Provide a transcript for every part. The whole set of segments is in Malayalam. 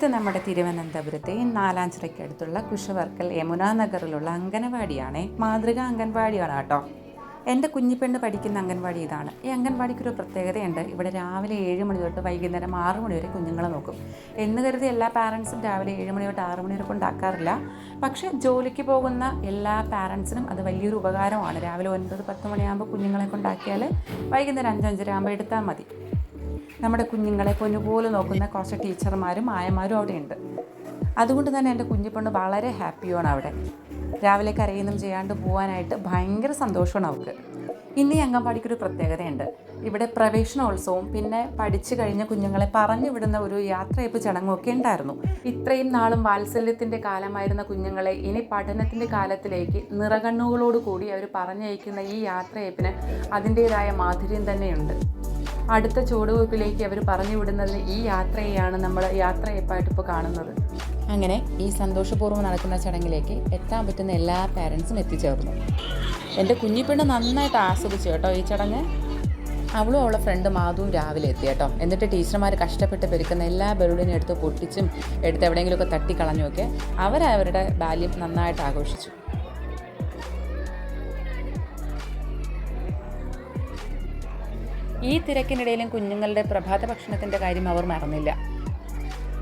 ഇത് നമ്മുടെ തിരുവനന്തപുരത്തെ നാലാഞ്ചിറയ്ക്കടുത്തുള്ള കുഷവർക്കൽ യമുനാ നഗറിലുള്ള അംഗനവാടിയാണ് മാതൃക അംഗൻവാടിയാണ് കേട്ടോ എന്റെ കുഞ്ഞിപ്പെണ്ണ് പഠിക്കുന്ന അംഗൻവാടി ഇതാണ്. ഈ അംഗൻവാടിക്ക് ഒരു പ്രത്യേകതയുണ്ട്. ഇവിടെ രാവിലെ ഏഴ് മണി തൊട്ട് വൈകുന്നേരം ആറ് മണി വരെ കുഞ്ഞുങ്ങളെ നോക്കും. എന്ന് കരുതി എല്ലാ പാരൻസും രാവിലെ ഏഴ് മണി തൊട്ട് ആറ് മണി വരെ കൊണ്ടാക്കാറില്ല. പക്ഷേ ജോലിക്ക് പോകുന്ന എല്ലാ പാരൻസിനും അത് വലിയൊരു ഉപകാരമാണ്. രാവിലെ ഒൻപത് പത്ത് മണിയാകുമ്പോൾ കുഞ്ഞുങ്ങളെ കൊണ്ടാക്കിയാൽ വൈകുന്നേരം അഞ്ചഞ്ചര ആകുമ്പോൾ എടുത്താൽ മതി. നമ്മുടെ കുഞ്ഞുങ്ങളെ പൊന്നുപോലെ നോക്കുന്ന കുറച്ച് ടീച്ചർമാരും ആയമാരും അവിടെയുണ്ട്. അതുകൊണ്ട് തന്നെ എന്റെ കുഞ്ഞിപ്പെണ്ണ് വളരെ ഹാപ്പിയാണ് അവിടെ. രാവിലെ കരയൊന്നും ചെയ്യാണ്ട് പോകാനായിട്ട് ഭയങ്കര സന്തോഷമാണ് അവൾക്ക്. ഇനി അംഗൻവാടിക്കൊരു പ്രത്യേകതയുണ്ട്. ഇവിടെ പ്രവേശനോത്സവവും പിന്നെ പഠിച്ചു കഴിഞ്ഞ കുഞ്ഞുങ്ങളെ പറഞ്ഞു വിടുന്ന ഒരു യാത്രയപ്പ് ചടങ്ങുമൊക്കെ ഉണ്ടായിരുന്നു. ഇത്രയും നാളും വാത്സല്യത്തിന്റെ കാലമായിരുന്ന കുഞ്ഞുങ്ങളെ ഇനി പഠനത്തിന്റെ കാലത്തിലേക്ക് നിറകണ്ണുകളോട് കൂടി അവർ പറഞ്ഞയക്കുന്ന ഈ യാത്രയപ്പിന് അതിന്റേതായ മാധുര്യം തന്നെയുണ്ട്. അടുത്ത ചുവടുവയ്പ്പിലേക്ക് അവർ പറഞ്ഞു വിടുന്നതിന് ഈ യാത്രയെയാണ് നമ്മൾ യാത്രയപ്പായിട്ട് ഇപ്പോൾ കാണുന്നത്. അങ്ങനെ ഈ സന്തോഷപൂർവം നടക്കുന്ന ചടങ്ങിലേക്ക് എത്താൻ പറ്റുന്ന എല്ലാ പാരൻസും എത്തിച്ചേർന്നു. എന്റെ കുഞ്ഞിപ്പെണ്ണ് നന്നായിട്ട് ആസ്വദിച്ചു കേട്ടോ ഈ ചടങ്ങ്. അവളും അവളെ ഫ്രണ്ട് മാധുവും രാവിലെ എത്തി കേട്ടോ. എന്നിട്ട് ടീച്ചർമാർ കഷ്ടപ്പെട്ട് പെരുക്കുന്ന എല്ലാ ബലൂണിനും എടുത്ത് പൊട്ടിച്ചും എടുത്ത് എവിടെയെങ്കിലുമൊക്കെ തട്ടിക്കളഞ്ഞുമൊക്കെ അവരവരുടെ ബാല്യം നന്നായിട്ട് ആഘോഷിച്ചു. ഈ തിരക്കിനിടയിലും കുഞ്ഞുങ്ങളുടെ പ്രഭാത ഭക്ഷണത്തിന്റെ കാര്യം അവർ മറന്നില്ല.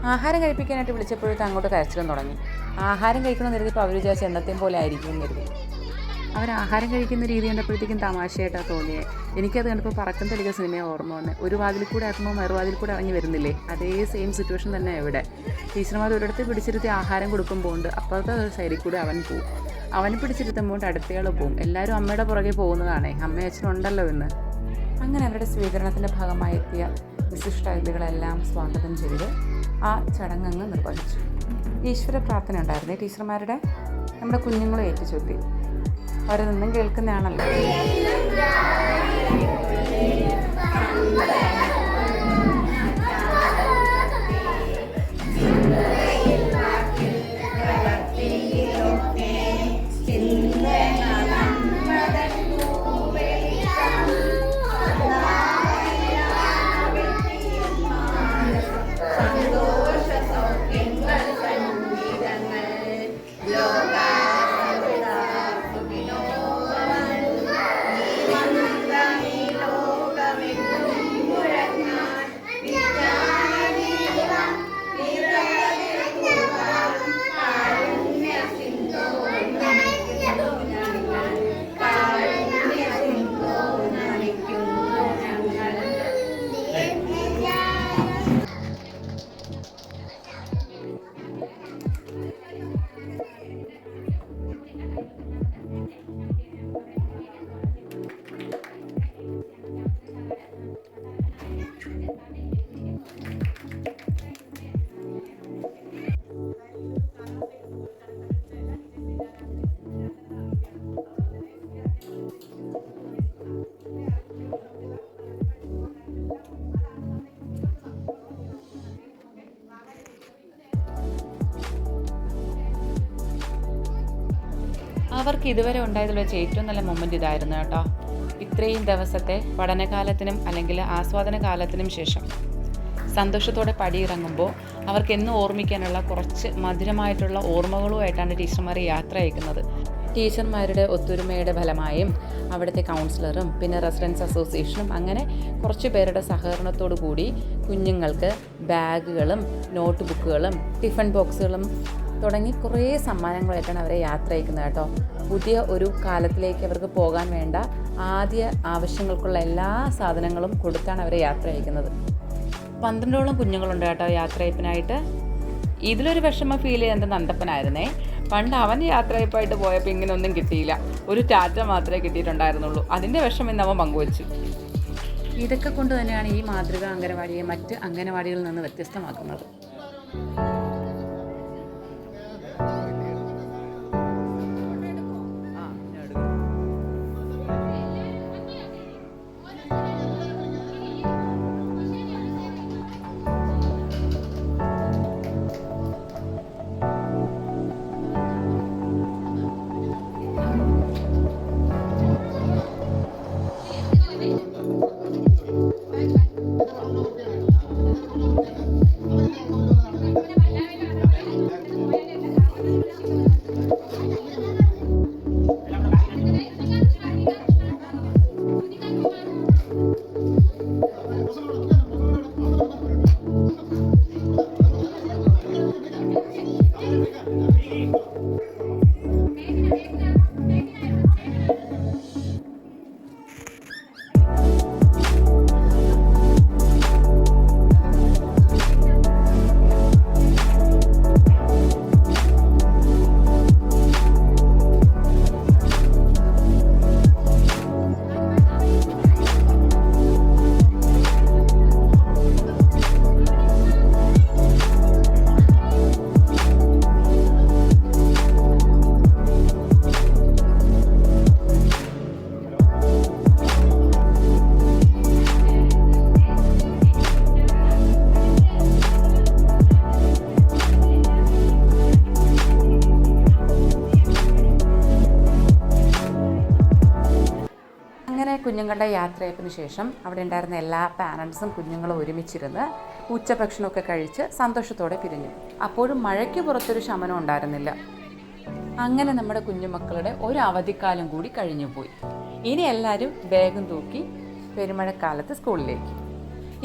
ആഹാരം കഴിപ്പിക്കാനായിട്ട് വിളിച്ചപ്പോഴത്തെ അങ്ങോട്ട് കരച്ചിലും തുടങ്ങി. ആഹാരം കഴിക്കണമെന്ന് കരുതിയപ്പോൾ അവർ വിചാരിച്ച എന്നത്തെയും പോലെ ആയിരിക്കും എന്ന് കരുതി. അവർ ആഹാരം കഴിക്കുന്ന രീതി കണ്ടപ്പോഴത്തേക്കും തമാശയായിട്ടാണ് തോന്നിയത് എനിക്കത് കണ്ടപ്പോൾ പറക്കം തെളിക സിനിമയെ ഓർമ്മ വന്ന്. ഒരു വാതിൽ കൂടെ ആക്കുമ്പോൾ മറുവാതിൽ കൂടെ ഇറങ്ങി വരുന്നില്ലേ? അതേ സെയിം സിറ്റുവേഷൻ തന്നെ ഇവിടെ. ടീച്ചർമാർ ഒരിടത്ത് പിടിച്ചിരുത്തി ആഹാരം കൊടുക്കുമ്പോൾ ഉണ്ട് അപ്പുറത്തെ സൈഡിൽ കൂടെ അവൻ പോകും അവനെ പിടിച്ചിരുത്തുമ്പോൾ അടുത്തയാൾ പോകും എല്ലാവരും അമ്മയുടെ പുറകെ പോകുന്നതാണേ. അമ്മയും അച്ഛനും ഉണ്ടല്ലോ എന്ന് അങ്ങനെ അവരുടെ സ്വീകരണത്തിന്റെ ഭാഗമായി എത്തിയ വിശിഷ്ടാതിഥികളെല്ലാം സ്വാഗതം ചെയ്ത് ആ ചടങ്ങങ്ങ് നിർവഹിച്ചു. ഈശ്വര പ്രാർത്ഥന ഉണ്ടായിരുന്നു ടീച്ചർമാരുടെ? നമ്മുടെ കുഞ്ഞുങ്ങളും ഏറ്റുചൊല്ലി. അവരെ നിന്നും കേൾക്കുന്നതാണല്ലോ. അവർക്ക് ഇതുവരെ ഉണ്ടായതിൽ വെച്ച് ഏറ്റവും നല്ല മൊമെന്റ് ഇതായിരുന്നു കേട്ടോ. ഇത്രയും ദിവസത്തെ പഠനകാലത്തിനും അല്ലെങ്കിൽ ആസ്വാദന കാലത്തിനും ശേഷം സന്തോഷത്തോടെ പടിയിറങ്ങുമ്പോൾ അവർക്ക് എന്നും ഓർമ്മിക്കാനുള്ള കുറച്ച് മധുരമായിട്ടുള്ള ഓർമ്മകളുമായിട്ടാണ് ടീച്ചർമാർ യാത്ര അയക്കുന്നത്. ടീച്ചർമാരുടെ ഒത്തൊരുമയുടെ ഫലമായും അവിടുത്തെ കൗൺസിലറും പിന്നെ റെസിഡൻസ് അസോസിയേഷനും അങ്ങനെ കുറച്ച് പേരുടെ സഹകരണത്തോടു കൂടി കുഞ്ഞുങ്ങൾക്ക് ബാഗുകളും നോട്ട് ബുക്കുകളും ടിഫിൻ ബോക്സുകളും തുടങ്ങി കുറേ സമ്മാനങ്ങളായിട്ടാണ് അവരെ യാത്ര അയക്കുന്നത് കേട്ടോ. പുതിയ ഒരു കാലത്തിലേക്ക് അവർക്ക് പോകാൻ വേണ്ട ആദ്യ ആവശ്യങ്ങൾക്കുള്ള എല്ലാ സാധനങ്ങളും കൊടുത്താണ് അവരെ യാത്ര അയക്കുന്നത്. പന്ത്രണ്ടോളം കുഞ്ഞുങ്ങളുണ്ട് കേട്ടോ യാത്രയപ്പിനായിട്ട് ഇതിലൊരു വിഷമം ഫീൽ ചെയ്യുന്നത് നന്ദപ്പനായിരുന്നേ. പണ്ട് അവൻ യാത്രയപ്പായിട്ട് പോയപ്പോൾ ഇങ്ങനെയൊന്നും കിട്ടിയില്ല. ഒരു ടാറ്റ മാത്രമേ കിട്ടിയിട്ടുണ്ടായിരുന്നുള്ളൂ. അതിന്റെ വിഷമം ഇന്ന് അവൻ പങ്കുവച്ചു. ഇതൊക്കെ കൊണ്ട് തന്നെയാണ് ഈ മാതൃക അംഗനവാടിയെ മറ്റ് അംഗനവാടികളിൽ നിന്ന് വ്യത്യസ്തമാക്കുന്നത്. gonna put it on. കുഞ്ഞുങ്ങളുടെ യാത്രയപ്പിന് ശേഷം അവിടെ ഉണ്ടായിരുന്ന എല്ലാ പാരൻസും കുഞ്ഞുങ്ങളും ഒരുമിച്ചിരുന്ന് ഉച്ചഭക്ഷണമൊക്കെ കഴിച്ച് സന്തോഷത്തോടെ പിരിഞ്ഞു. അപ്പോഴും മഴയ്ക്ക് പുറത്തൊരു ശമനം ഉണ്ടായിരുന്നില്ല. അങ്ങനെ നമ്മുടെ കുഞ്ഞുമക്കളുടെ ഒരു അവധിക്കാലം കൂടി കഴിഞ്ഞുപോയി. ഇനി എല്ലാവരും ബാഗും തൂക്കി പെരുമഴക്കാലത്ത് സ്കൂളിലേക്ക്.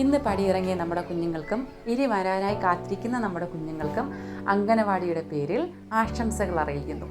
ഇന്ന് പടിയിറങ്ങിയ നമ്മുടെ കുഞ്ഞുങ്ങൾക്കും ഇനി വരാനായി കാത്തിരിക്കുന്ന നമ്മുടെ കുഞ്ഞുങ്ങൾക്കും അംഗനവാടിയുടെ പേരിൽ ആശംസകൾ അറിയിക്കുന്നു.